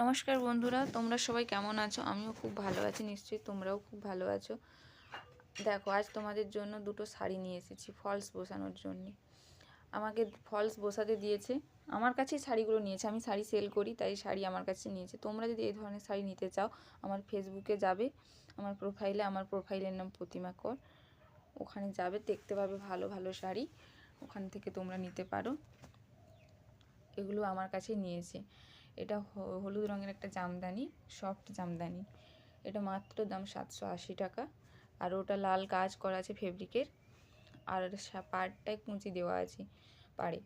নমস্কার বন্ধুরা, তোমরা সবাই কেমন আছো? আমিও খুব ভালো আছি, নিশ্চয়ই তোমরাও খুব ভালো আছো। দেখো, আজ তোমাদের জন্য দুটো শাড়ি নিয়ে এসেছি ফলস বসানোর জন্য। আমাকে ফলস বসাতে দিয়েছে, আমার কাছেই শাড়িগুলো নিয়েছে। আমি শাড়ি সেল করি, তাই শাড়ি আমার কাছে নিয়েছে। তোমরা যদি এই ধরনের শাড়ি নিতে চাও, আমার ফেসবুকে যাবে, আমার প্রোফাইলে আমার প্রোফাইলের নাম প্রতিমা কর। ওখানে যাবে, দেখতে পাবে ভালো ভালো শাড়ি। ওখান থেকে তোমরা নিতে পারো। এগুলো আমার কাছে নিয়েছে। এটা হলুদ রঙের একটা জামদানি সফট জামদানি। এটা মাত্র দাম সাতশো আশি টাকা। আর ওটা লাল কাজ করা আছে ফেব্রিকের আর পাড়টায় কুঁচি দেওয়া আছে পাড়ে।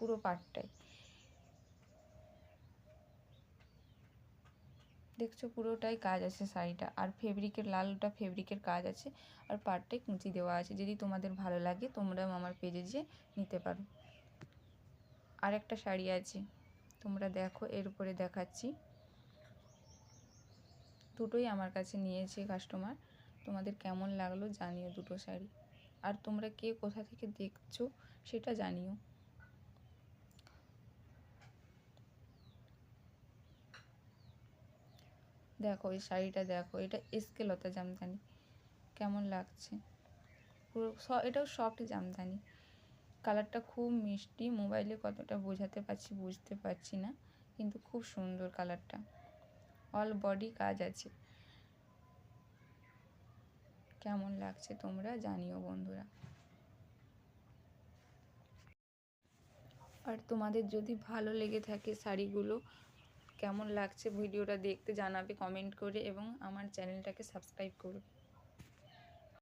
পুরো পাড়টায়। দেখছ পুরোটাই কাজ আছে শাড়িটা। আর ফেব্রিকের লালটা ফেব্রিকের কাজ আছে। আর পাড়টায় কুঁচি দেওয়া আছে। যদি তোমাদের ভালো লাগে তোমরা আমার পেজে যেয়ে নিতে পারো। আর একটা শাড়ি আছে। তোমরা দেখো, এর উপরে দেখাচ্ছি। দুটোই আমার কাছে নিয়েছে কাস্টমার তোমাদের কেমন লাগল জানিও দুটো শাড়ি। আর তোমরা কে কোথা থেকে দেখছ সেটা জানিও। দেখো, এই শাড়িটা দেখো, এটা এসকেলতা জামদানি। কেমন লাগছে? পুরো স- এটাও সফট জামদানি। কালারটা খুব মিষ্টি, মোবাইলে কতটা বোঝাতে পারছি বুঝতে পারছি না, কিন্তু খুব সুন্দর কালারটা। অল বডি কাজ আছে। কেমন লাগছে তোমরা জানিও বন্ধুরা। আর তোমাদের যদি ভালো লেগে থাকে শাড়িগুলো, কেমন লাগছে ভিডিওটা দেখতে জানাবে কমেন্ট করে এবং আমার চ্যানেলটাকে সাবস্ক্রাইব করবে।